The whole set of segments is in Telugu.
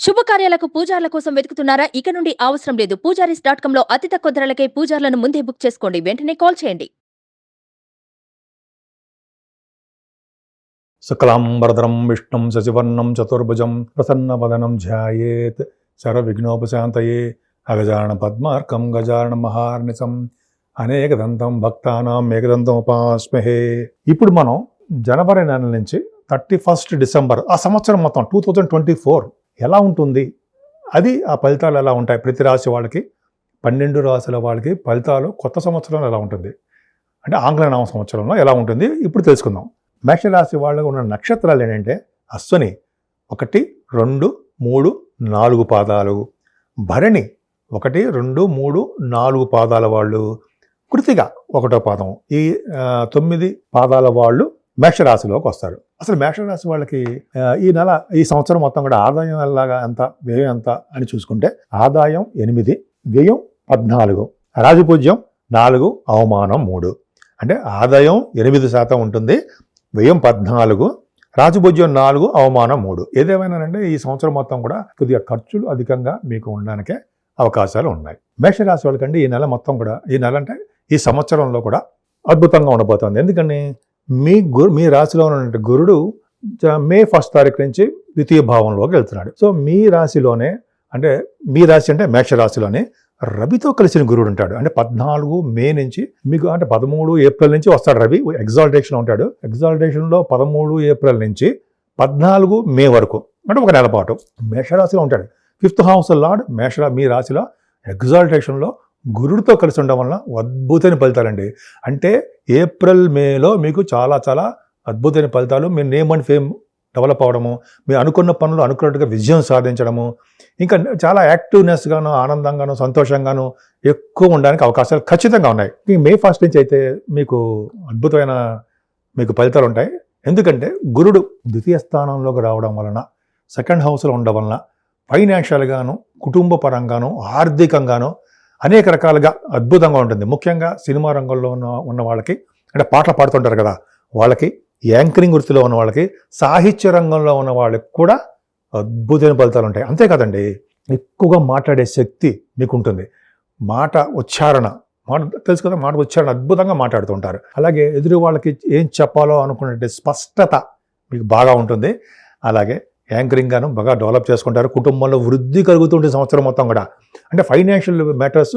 శుభకార్యాలకు పూజార్ల కోసం వెతుకుతున్నారా? ఇక నుండి అవసరం లేదు. పూజారీస్ డాట్ కామ్లో అతి తక్కువ ధరలకే పూజార్లను ముందే బుక్ చేసుకోండి. వెంటనే కాల్ చేయండి. శుక్లాంబరధరం విష్ణుం సచివర్ణం చతుర్భుజం ప్రసన్నవదనం ధ్యాయేత్ సర్వవిఘ్నోపశాంతయే అగజాన పద్మార్కం గజాన మహార్నిశం అనేకదంతం భక్తానాం ఏకదంతం ఉపాస్మహే ఇప్పుడు మనం జనవరి నెల నుంచి థర్టీ ఫస్ట్ డిసెంబర్ ఆ సంవత్సరం మొత్తం టూ థౌజండ్ ట్వంటీ ఫోర్ ఎలా ఉంటుంది? అది ఆ ఫలితాలు ఎలా ఉంటాయి? ప్రతి రాశి వాళ్ళకి పన్నెండు రాశుల వాళ్ళకి ఫలితాలు కొత్త సంవత్సరంలో ఎలా ఉంటుంది? అంటే ఆంగ్ల నామ సంవత్సరంలో ఎలా ఉంటుంది? ఇప్పుడు తెలుసుకుందాం. మేషరాశి వాళ్ళకు ఉన్న నక్షత్రాలు ఏంటంటే అశ్వని ఒకటి రెండు మూడు నాలుగు పాదాలు. భరణి ఒకటి రెండు మూడు నాలుగు పాదాల వాళ్ళు. కృతిగా ఒకటో పాదం. ఈ తొమ్మిది పాదాల వాళ్ళు మేషరాశిలోకి వస్తారు. అసలు మేషరాశి వాళ్ళకి ఈ నెల ఈ సంవత్సరం మొత్తం కూడా ఆదాయం ఎలాగా ఎంత వ్యయం ఎంత అని చూసుకుంటే ఆదాయం ఎనిమిది వ్యయం పద్నాలుగు రాజపూజ్యం నాలుగు అవమానం మూడు. అంటే ఆదాయం ఎనిమిది శాతం ఉంటుంది వ్యయం పద్నాలుగు రాజభోజ్యం నాలుగు అవమానం మూడు. ఏదేమైనానంటే ఈ సంవత్సరం మొత్తం కూడా కొద్దిగా ఖర్చులు అధికంగా మీకు ఉండడానికే అవకాశాలు ఉన్నాయి. మేషరాశి వాళ్ళకంటే ఈ నెల మొత్తం కూడా ఈ నెల అంటే ఈ సంవత్సరంలో కూడా అద్భుతంగా ఉండబోతోంది. ఎందుకని? మీ గురు మీ రాశిలో ఉన్న గురుడు మే ఫస్ట్ తారీఖు నుంచి ద్వితీయ భావంలోకి వెళ్తున్నాడు. సో మీ రాశిలోనే అంటే మీ రాశి అంటే మేషరాశిలోనే రవితో కలిసిన గురుడు ఉంటాడు. అంటే పద్నాలుగు మే నుంచి మీకు అంటే పదమూడు ఏప్రిల్ నుంచి వస్తాడు రవి. ఎగ్జాల్టేషన్ ఉంటాడు. ఎగ్జాల్టేషన్లో పదమూడు ఏప్రిల్ నుంచి పద్నాలుగు మే వరకు అంటే ఒక నెల పాటు మేషరాశిలో ఉంటాడు. ఫిఫ్త్ హౌస్ లార్డ్ మేష మీ రాశిలో ఎగ్జాల్టేషన్లో గురుడితో కలిసి ఉండడం వలన అద్భుతమైన ఫలితాలండి. అంటే ఏప్రిల్ మేలో మీకు చాలా చాలా అద్భుతమైన ఫలితాలు. మీ నేమ్ అండ్ ఫేమ్ డెవలప్ అవ్వడము మీరు అనుకున్న పనులు అనుకున్నట్టుగా విజయం సాధించడము ఇంకా చాలా యాక్టివ్నెస్గాను ఆనందంగాను సంతోషంగాను ఎక్కువ ఉండడానికి అవకాశాలు ఖచ్చితంగా ఉన్నాయి. ఈ మే ఫస్ట్ నుంచి అయితే మీకు అద్భుతమైన మీకు ఫలితాలు ఉంటాయి. ఎందుకంటే గురుడు ద్వితీయ స్థానంలోకి రావడం వలన సెకండ్ హౌస్లో ఉండడం వలన ఫైనాన్షియల్గాను కుటుంబ పరంగాను ఆర్థికంగాను అనేక రకాలుగా అద్భుతంగా ఉంటుంది. ముఖ్యంగా సినిమా రంగంలో ఉన్న ఉన్న వాళ్ళకి అంటే పాటలు పాడుతుంటారు కదా వాళ్ళకి యాంకరింగ్ వృత్తిలో ఉన్న వాళ్ళకి సాహిత్య రంగంలో ఉన్న వాళ్ళకి కూడా అద్భుతమైన ఫలితాలు ఉంటాయి. అంతేకాదండి ఎక్కువగా మాట్లాడే శక్తి మీకు ఉంటుంది మాట ఉచ్చారణ మాట తెలుసు కదా మాట ఉచ్చారణ అద్భుతంగా మాట్లాడుతూ ఉంటారు. అలాగే ఎదురు వాళ్ళకి ఏం చెప్పాలో అనుకున్నట్టు స్పష్టత మీకు బాగా ఉంటుంది. అలాగే యాంకరింగ్ గాను బాగా డెవలప్ చేసుకుంటారు. కుటుంబంలో వృద్ధి కలుగుతుంటే సంవత్సరం మొత్తం కూడా. అంటే ఫైనాన్షియల్ మ్యాటర్స్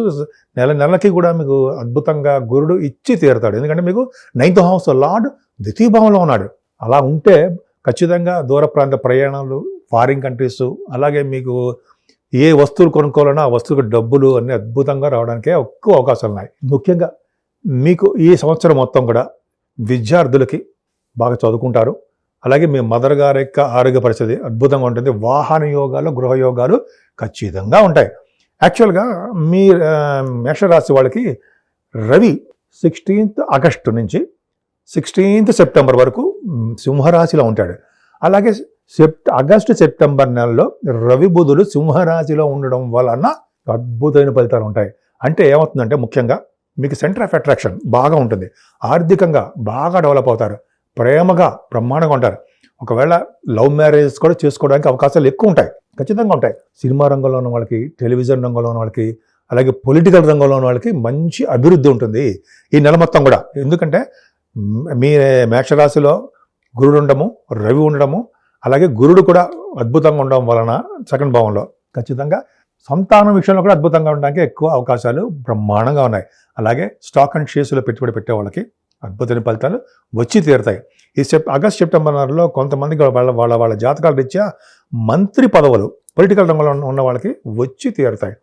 నెల నెలకి కూడా మీకు అద్భుతంగా గురుడు ఇచ్చి తీరుతాడు. ఎందుకంటే మీకు నైన్త్ హౌస్ లార్డ్ ద్వితీయ భావంలో ఉన్నాడు. అలా ఉంటే ఖచ్చితంగా దూర ప్రాంత ప్రయాణాలు ఫారిన్ కంట్రీస్ అలాగే మీకు ఏ వస్తువులు కొనుక్కోవాలన్నా ఆ వస్తువులకు డబ్బులు అన్ని అద్భుతంగా రావడానికే ఎక్కువ అవకాశాలు ఉన్నాయి. ముఖ్యంగా మీకు ఈ సంవత్సరం మొత్తం కూడా విద్యార్థులకి బాగా చదువుకుంటారు. అలాగే మీ మదర్ గారి యొక్క ఆరోగ్య పరిస్థితి అద్భుతంగా ఉంటుంది. వాహన యోగాలు గృహ యోగాలు ఖచ్చితంగా ఉంటాయి. యాక్చువల్గా మీ మేషరాశి వాళ్ళకి రవి సిక్స్టీన్త్ ఆగస్టు నుంచి సిక్స్టీన్త్ సెప్టెంబర్ వరకు సింహరాశిలో ఉంటాడు. అలాగే సెప్ట్ ఆగస్టు సెప్టెంబర్ నెలలో రవి బుధులు సింహరాశిలో ఉండడం వలన అద్భుతమైన ఫలితాలు ఉంటాయి. అంటే ఏమవుతుందంటే ముఖ్యంగా మీకు సెంటర్ ఆఫ్ అట్రాక్షన్ బాగా ఉంటుంది. ఆర్థికంగా బాగా డెవలప్ అవుతారు. ప్రేమగా బ్రహ్మాండంగా ఉంటారు. ఒకవేళ లవ్ మ్యారేజ్ కూడా చేసుకోవడానికి అవకాశాలు ఎక్కువ ఉంటాయి. ఖచ్చితంగా ఉంటాయి. సినిమా రంగంలో ఉన్న వాళ్ళకి టెలివిజన్ రంగంలో ఉన్న వాళ్ళకి అలాగే పొలిటికల్ రంగంలో ఉన్న వాళ్ళకి మంచి అభివృద్ధి ఉంటుంది ఈ నెల మొత్తం కూడా. ఎందుకంటే మీ మేషరాశిలో గురుడు ఉండడము రవి ఉండడము అలాగే గురుడు కూడా అద్భుతంగా ఉండడం వలన సెకండ్ భావంలో. ఖచ్చితంగా సంతానం విషయంలో కూడా అద్భుతంగా ఉండడానికి ఎక్కువ అవకాశాలు బ్రహ్మాండంగా ఉన్నాయి. అలాగే స్టాక్ అండ్ షేర్స్లో పెట్టుబడి పెట్టే వాళ్ళకి అద్భుతమైన ఫలితాలు వచ్చి తీరుతాయి. ఈ సెప్ ఆగస్ట్ సెప్టెంబర్ నెలలో కొంతమందికి వాళ్ళ వాళ్ళ వాళ్ళ జాతకాల రీత్యా మంత్రి పదవులు పొలిటికల్ రంగంలో ఉన్న- వాళ్ళకి వచ్చి తీరుతాయి.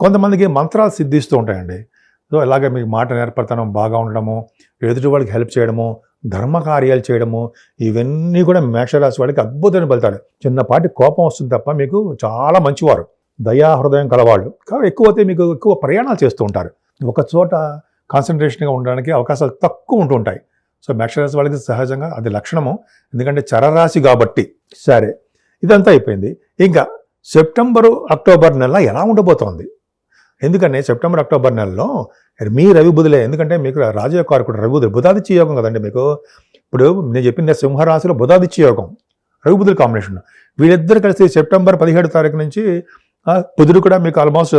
కొంతమందికి మంత్రాలు సిద్ధిస్తూ ఉంటాయండి. సో ఇలాగే మీకు మాట నేర్పడతాం బాగా ఉండడము ఎదుటి వాళ్ళకి హెల్ప్ చేయడము ధర్మ కార్యాలు చేయడము ఇవన్నీ కూడా మేషరాశి వాళ్ళకి అద్భుతమైన ఫలితాలు. చిన్నపాటి కోపం వస్తుంది తప్ప మీకు చాలా మంచివారు. దయా హృదయం కలవాళ్ళు. కాబట్టి ఎక్కువ అయితే మీకు ఎక్కువ ప్రయాణాలు చేస్తూ ఉంటారు. ఒక చోట కాన్సన్ట్రేషన్గా ఉండడానికి అవకాశాలు తక్కువ ఉంటూ ఉంటాయి. సో మేషరాశి వాళ్ళకి సహజంగా అది లక్షణము. ఎందుకంటే చరరాశి కాబట్టి. సరే. ఇదంతా అయిపోయింది. ఇంకా సెప్టెంబరు అక్టోబర్ నెల ఎలా ఉండబోతోంది? ఎందుకంటే సెప్టెంబర్ అక్టోబర్ నెలలో మీ రవి బుధులే. ఎందుకంటే మీకు రాజయోగకారకుడు రవి బుధులు బుధాదిత్య యోగం కదండి మీకు. ఇప్పుడు నేను చెప్పింది సింహరాశిలో బుధాదిత్య యోగం. రవి బుధుల కాంబినేషన్. వీళ్ళిద్దరు కలిసి సెప్టెంబర్ పదిహేడు తారీఖు నుంచి బుధుడు కూడా మీకు ఆల్మోస్ట్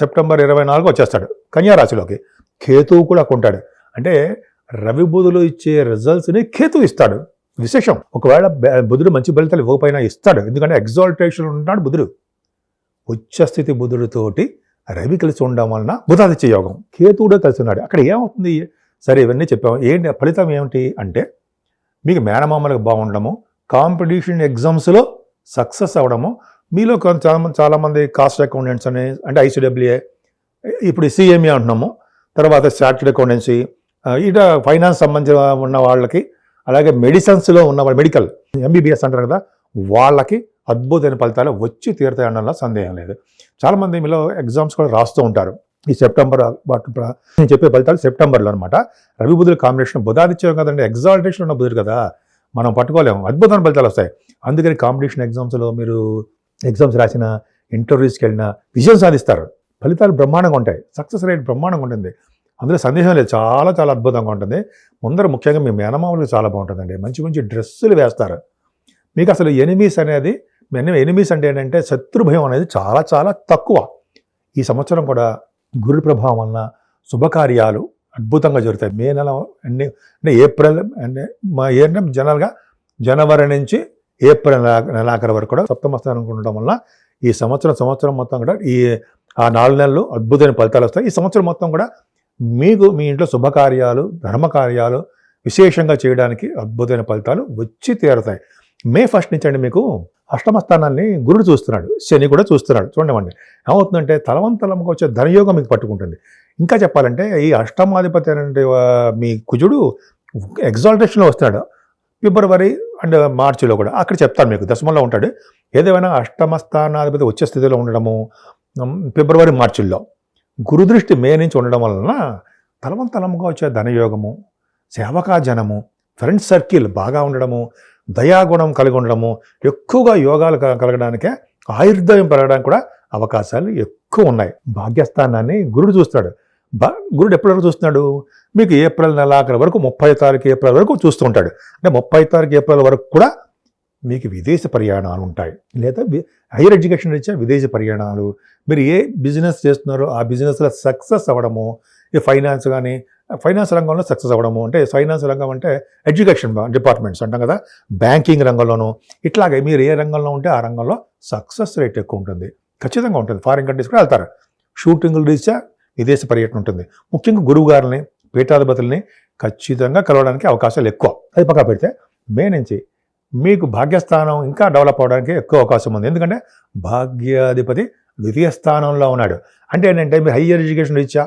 సెప్టెంబర్ ఇరవై నాలుగు వచ్చేస్తాడు కన్యా రాశిలోకి. కేతువు కూడా కొంటాడు. అంటే రవి బుధులు ఇచ్చే రిజల్ట్స్ని కేతు ఇస్తాడు. విశేషం. ఒకవేళ బుధుడు మంచి ఫలితాలు ఇవ్వకపోయినా ఇస్తాడు. ఎందుకంటే ఎగ్జాల్టేషన్ ఉంటున్నాడు బుధుడు. ఉచ్చస్థితి బుధుడితోటి రవి కలిసి ఉండడం వలన బుధాదిత్య యోగం. కేతు కూడా కలిసి ఉన్నాడు. అక్కడ ఏమవుతుంది? సరే ఇవన్నీ చెప్పాము. ఏంటి? ఫలితం ఏమిటి? అంటే మీకు మేనమామలకు బాగుండడము కాంపిటీషన్ ఎగ్జామ్స్లో సక్సెస్ అవ్వడము మీలో కొంత చాలా చాలామంది కాస్ట్ అకౌంటెంట్స్ అని అంటే ఐసీడబ్ల్యూఏ ఇప్పుడు సిఎంఏ అంటున్నాము. తర్వాత చార్టెడ్ అకౌంటెన్సీ ఇట ఫైనాన్స్ సంబంధించిన ఉన్న వాళ్ళకి అలాగే మెడిసిన్స్లో ఉన్న వాళ్ళు మెడికల్ ఎంబీబీఎస్ అంటారు కదా వాళ్ళకి అద్భుతమైన ఫలితాలు వచ్చి తీరుతాయనడంలో సందేహం లేదు. చాలామంది మీలో ఎగ్జామ్స్ కూడా రాస్తూ ఉంటారు. ఈ సెప్టెంబర్ వాటి నేను చెప్పే ఫలితాలు సెప్టెంబర్లో అనమాట రవి బుధుల కాంబినేషన్ బుధాదిత్యం కదండి ఎగ్జాల్టేషన్ ఉన్న బుధుడు కదా మనం పట్టుకోలేము. అద్భుతమైన ఫలితాలు వస్తాయి. అందుకని కాంపిటీషన్ ఎగ్జామ్స్లో మీరు ఎగ్జామ్స్ రాసిన ఇంటర్వ్యూస్కి వెళ్ళినా విజయం సాధిస్తారు. ఫలితాలు బ్రహ్మాండంగా ఉంటాయి. సక్సెస్ రేట్ బ్రహ్మాండంగా ఉంటుంది. అందులో సందేహం లేదు. చాలా చాలా అద్భుతంగా ఉంటుంది. ముందర ముఖ్యంగా మీ మేనమామలకు చాలా బాగుంటుందండి. మంచి మంచి డ్రెస్సులు వేస్తారు. మీకు అసలు ఎనిమీస్ అనేది ఎనిమీస్ అంటే ఏంటంటే శత్రుభయం అనేది చాలా చాలా తక్కువ. ఈ సంవత్సరం కూడా గురు ప్రభావం వలన శుభకార్యాలు అద్భుతంగా జరుగుతాయి. మే నెల అన్ని అంటే ఏప్రిల్ అంటే మా ఏంటంటే జనరల్గా జనవరి నుంచి ఏప్రిల్ నెలాఖరు వరకు కూడా సప్తమ స్థానం ఉండడం వల్ల ఈ సంవత్సరం సంవత్సరం మొత్తం కూడా ఈ ఆ నాలుగు నెలలు అద్భుతమైన ఫలితాలు వస్తాయి. ఈ సంవత్సరం మొత్తం కూడా మీకు మీ ఇంట్లో శుభకార్యాలు ధర్మకార్యాలు విశేషంగా చేయడానికి అద్భుతమైన ఫలితాలు వచ్చి తీరుతాయి. మే ఫస్ట్ నుంచి అండి మీకు అష్టమస్థానాన్ని గురుడు చూస్తున్నాడు. శని కూడా చూస్తున్నాడు. చూడండి. ఏమవుతుందంటే తలవంతలంగా వచ్చే ధనయోగం మీకు పట్టుకుంటుంది. ఇంకా చెప్పాలంటే ఈ అష్టమాధిపతి అనే మీ కుజుడు ఎగ్జాల్టేషన్లో వస్తున్నాడు. ఫిబ్రవరి అండ్ మార్చిలో కూడా. అక్కడ చెప్తాను మీకు. దశమంలో ఉంటాడు. ఏదేమైనా అష్టమ స్థానాధిపతి వచ్చే స్థితిలో ఉండడము ఫిబ్రవరి మార్చిల్లో. గురుదృష్టి మే నుంచి ఉండడం వలన తలవంతలంగా వచ్చే ధనయోగము సేవకాజనము ఫ్రెండ్ సర్కిల్ బాగా ఉండడము దయాగుణం కలిగి ఉండడము ఎక్కువగా యోగాలు క- కలగడానికే ఆయుర్దాయం పెరగడానికి కూడా అవకాశాలు ఎక్కువ ఉన్నాయి. భాగ్యస్థానాన్ని గురుడు చూస్తాడు. గురుడు ఎప్పటి వరకు చూస్తున్నాడు? మీకు ఏప్రిల్ నెలాఖరు వరకు ముప్పై తారీఖు ఏప్రిల్ వరకు చూస్తూ ఉంటాడు. అంటే ముప్పై తారీఖు ఏప్రిల్ వరకు కూడా మీకు విదేశ ప్రయాణాలు ఉంటాయి. లేదా హైయర్ ఎడ్యుకేషన్ ఇచ్చే విదేశీ ప్రయాణాలు. మీరు ఏ బిజినెస్ చేస్తున్నారో ఆ బిజినెస్లో సక్సెస్ అవ్వడము ఈ ఫైనాన్స్ కానీ ఫైనాన్స్ రంగంలో సక్సెస్ అవ్వడము అంటే ఫైనాన్స్ రంగం అంటే ఎడ్యుకేషన్ డిపార్ట్మెంట్స్ అంటాం కదా బ్యాంకింగ్ రంగంలోనూ. ఇట్లాగే మీరు ఏ రంగంలో ఉంటే ఆ రంగంలో సక్సెస్ రేట్ ఎక్కువ ఉంటుంది. ఖచ్చితంగా ఉంటుంది. ఫారిన్ కంట్రీస్ కూడా వెళ్తారు. షూటింగ్లు రీత్యా విదేశ పర్యటన ఉంటుంది. ముఖ్యంగా గురువు గారిని పీఠాధిపతుల్ని ఖచ్చితంగా కలవడానికి అవకాశాలు ఎక్కువ. అది పక్కా పెడితే మే నుంచి మీకు భాగ్యస్థానం ఇంకా డెవలప్ అవడానికి ఎక్కువ అవకాశం ఉంది. ఎందుకంటే భాగ్యాధిపతి ద్వితీయ స్థానంలో ఉన్నాడు. అంటే ఏంటంటే మీరు హయ్యర్ ఎడ్యుకేషన్ ఇచ్చా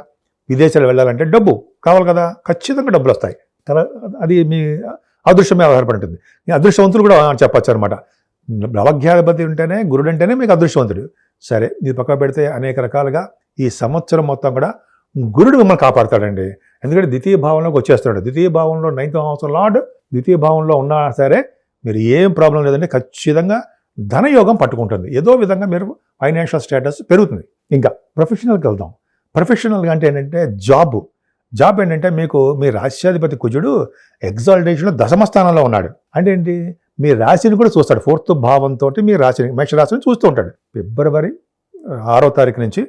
విదేశాలు వెళ్ళాలంటే డబ్బు కావాలి కదా. ఖచ్చితంగా డబ్బులు వస్తాయి. కదా అది మీ అదృష్టం మీద ఆధారపడి ఉంటుంది మీ అదృష్టవంతులు కూడా చెప్పచ్చు అనమాట భాగ్యాధిపతి ఉంటేనే గురుడు అంటేనే మీకు అదృష్టవంతుడు. సరే ఇది పక్క పెడితే అనేక రకాలుగా ఈ సంవత్సరం మొత్తం కూడా గురుడు మిమ్మల్ని కాపాడతాడండి. ఎందుకంటే ద్వితీయ భావంలోకి వచ్చేస్తాడు ద్వితీయ భావంలో నైన్త్ హౌస్ లార్డ్ ద్వితీయ భావంలో ఉన్నా సరే మీరు ఏం ప్రాబ్లం లేదంటే ఖచ్చితంగా ధనయోగం పట్టుకుంటుంది. ఏదో విధంగా మీరు ఫైనాన్షియల్ స్టేటస్ పెరుగుతుంది. ఇంకా ప్రొఫెషనల్కి వెళ్దాం. ప్రొఫెషనల్గా అంటే ఏంటంటే జాబ్ జాబ్ ఏంటంటే మీకు మీ రాష్ట్రాధిపతి కుజుడు ఎగ్జాల్టేషన్లో దశమ స్థానంలో ఉన్నాడు. అంటే ఏంటి? మీ రాశిని కూడా చూస్తాడు. ఫోర్త్ భావంతో మీ రాశిని మేషరాశిని చూస్తూ ఉంటాడు. ఫిబ్రవరి ఆరో తారీఖు నుంచి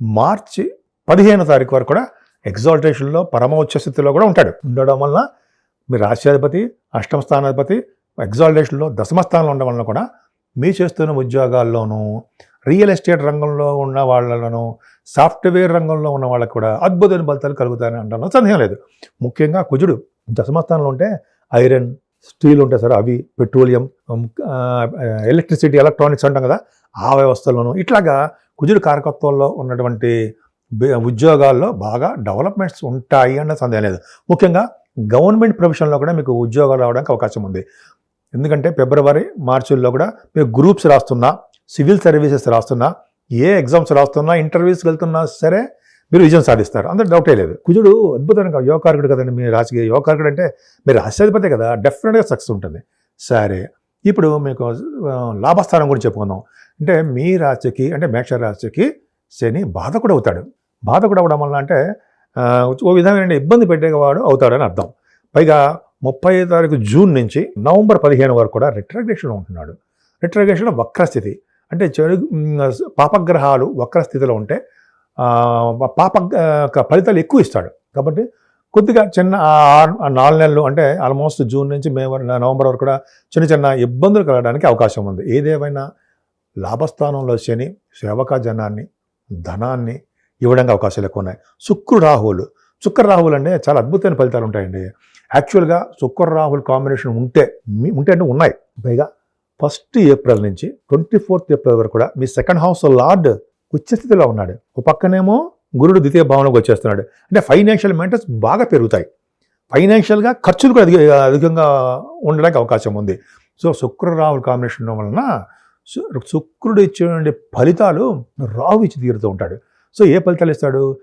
మార్చి పదిహేనో తారీఖు వరకు కూడా ఎగ్జాల్టేషన్లో పరమోచ్చ స్థితిలో కూడా ఉంటాడు. ఉండడం వలన మీ రాశ్యాధిపతి అష్టమ స్థానాధిపతి ఎగ్జాల్టేషన్లో దశమస్థానంలో ఉండడం వలన కూడా మీ చేస్తున్న ఉద్యోగాల్లోనూ రియల్ ఎస్టేట్ రంగంలో ఉన్న వాళ్ళలోనూ సాఫ్ట్వేర్ రంగంలో ఉన్న వాళ్ళకి కూడా అద్భుతమైన ఫలితాలు కలుగుతాయని అనడంలో సందేహం లేదు. ముఖ్యంగా కుజుడు దశమస్థానంలో ఉంటే ఐరన్ స్టీల్ ఉంటాయి సార్ అవి పెట్రోలియం ఎలక్ట్రిసిటీ ఎలక్ట్రానిక్స్ అంటాం కదా ఆ వ్యవస్థలోనూ ఇట్లాగా కుజుడు కారకత్వంలో ఉన్నటువంటి ఉద్యోగాల్లో బాగా డెవలప్మెంట్స్ ఉంటాయి అన్న సందేహం లేదు. ముఖ్యంగా గవర్నమెంట్ ప్రొఫెషన్లో కూడా మీకు ఉద్యోగాలు రావడానికి అవకాశం ఉంది. ఎందుకంటే ఫిబ్రవరి మార్చిల్లో కూడా మీరు గ్రూప్స్ రాస్తున్నా సివిల్ సర్వీసెస్ రాస్తున్నా ఏ ఎగ్జామ్స్ రాస్తున్నా ఇంటర్వ్యూస్కి వెళ్తున్నా సరే మీరు విజయం సాధిస్తారు. అందరూ డౌటే లేదు. కుజుడు అద్భుతంగా యోగకారకుడు కదండి మీ రాజకీయ యోగకారకుడు అంటే మీరు రాష్ట్రాధిపతి కదా డెఫినెట్గా సక్సెస్ ఉంటుంది. సరే ఇప్పుడు మీకు లాభస్థానం గురించి చెప్పుకుందాం. అంటే మీ రాశికి అంటే మేష రాశికి శని బాధకుడు అవుతాడు. బాధకుడు అవడం వల్ల అంటే ఓ విధమైన ఇబ్బంది పెట్టేవాడు అవుతాడని అర్థం. పైగా ముప్పై తారీఖు జూన్ నుంచి నవంబర్ పదిహేను వరకు కూడా రిట్రగ్రేషన్ ఉంటున్నాడు. రిట్రగ్రేషన్ వక్రస్థితి. అంటే చెడు పాపగ్రహాలు వక్రస్థితిలో ఉంటే పాప ఫలితాలు ఎక్కువ ఇస్తాడు. కాబట్టి కొద్దిగా చిన్న ఆ నాలుగు నెలలు అంటే ఆల్మోస్ట్ జూన్ నుంచి మే నవంబర్ వరకు కూడా చిన్న చిన్న ఇబ్బందులు కలగడానికి అవకాశం ఉంది. ఏదేమైనా లాభస్థానంలో శని సేవకా జనాన్ని ధనాన్ని ఇవ్వడానికి అవకాశాలు ఎక్కువ ఉన్నాయి. శుక్రుడు రాహువులు. శుక్ర రాహువులు అంటే చాలా అద్భుతమైన ఫలితాలు ఉంటాయండి. యాక్చువల్గా శుక్ర రాహుల్ కాంబినేషన్ ఉంటే మీ- ఉంటే అంటే ఉన్నాయి. పైగా ఫస్ట్ ఏప్రిల్ నుంచి ట్వంటీ ఫోర్త్ ఏప్రిల్ వరకు కూడా మీ సెకండ్ హౌస్ లార్డ్ ఉచ్చస్థితిలో ఉన్నాడు. ఒక పక్కనేమో గురుడు ద్వితీయ భావనకు వచ్చేస్తున్నాడు. అంటే ఫైనాన్షియల్ మెయింటెన్స్ బాగా పెరుగుతాయి. ఫైనాన్షియల్గా ఖర్చులు కూడా అధిక అధికంగా ఉండడానికి అవకాశం ఉంది. సో శుక్ర రాహుల్ కాంబినేషన్ ఉండడం వలన శుక్రుడు ఇచ్చే ఫలితాలు రావు ఇచ్చి తీరుతూ ఉంటాడు. సో ఏ ఫలితాలు ఇస్తాడు?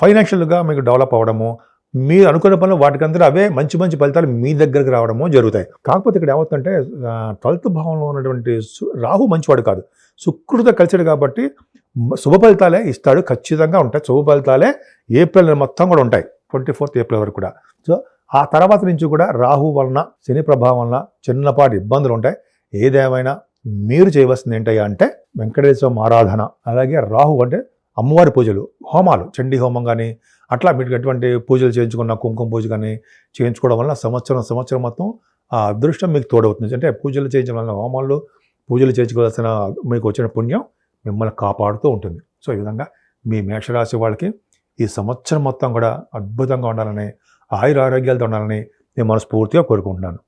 ఫైనాన్షియల్గా మీకు డెవలప్ అవ్వడము మీరు అనుకున్న పనులు వాటికంతా అవే మంచి మంచి ఫలితాలు మీ దగ్గరకు రావడము జరుగుతాయి. కాకపోతే ఇక్కడ ఏమవుతుందంటే ట్వెల్త్ భావంలో ఉన్నటువంటి సు- రాహు మంచివాడు కాదు. శుక్రుడితో కలిసాడు కాబట్టి శుభ ఫలితాలే ఇస్తాడు ఖచ్చితంగా ఉంటాయి. శుభ ఫలితాలే ఏప్రిల్ మొత్తం కూడా ఉంటాయి. ట్వంటీ ఫోర్త్ ఏప్రిల్ వరకు కూడా. సో ఆ తర్వాత నుంచి కూడా రాహు వలన శని ప్రభావం వలన చిన్నపాటి ఇబ్బందులు ఉంటాయి. ఏదేమైనా మీరు చేయవలసింది ఏంటయ్యా అంటే వెంకటేశ్వరం ఆరాధన అలాగే రాహు అంటే అమ్మవారి పూజలు హోమాలు చండీ హోమం కానీ అట్లా మీకు ఎటువంటి పూజలు చేయించుకున్న కుంకుమ పూజ కానీ చేయించుకోవడం వల్ల సంవత్సరం సంవత్సరం మొత్తం ఆ అదృష్టం మీకు తోడవుతుంది. అంటే పూజలు చేయించడం వల్ల హోమాలు పూజలు చేయించుకోవాల్సిన మీకు వచ్చిన పుణ్యం మిమ్మల్ని కాపాడుతూ ఉంటుంది. సో ఈ విధంగా మీ మేషరాశి వాళ్ళకి ఈ సంవత్సరం మొత్తం కూడా అద్భుతంగా ఉండాలని ఆయుర ఆరోగ్యాలతో ఉండాలని నేను మనస్ఫూర్తిగా కోరుకుంటున్నాను.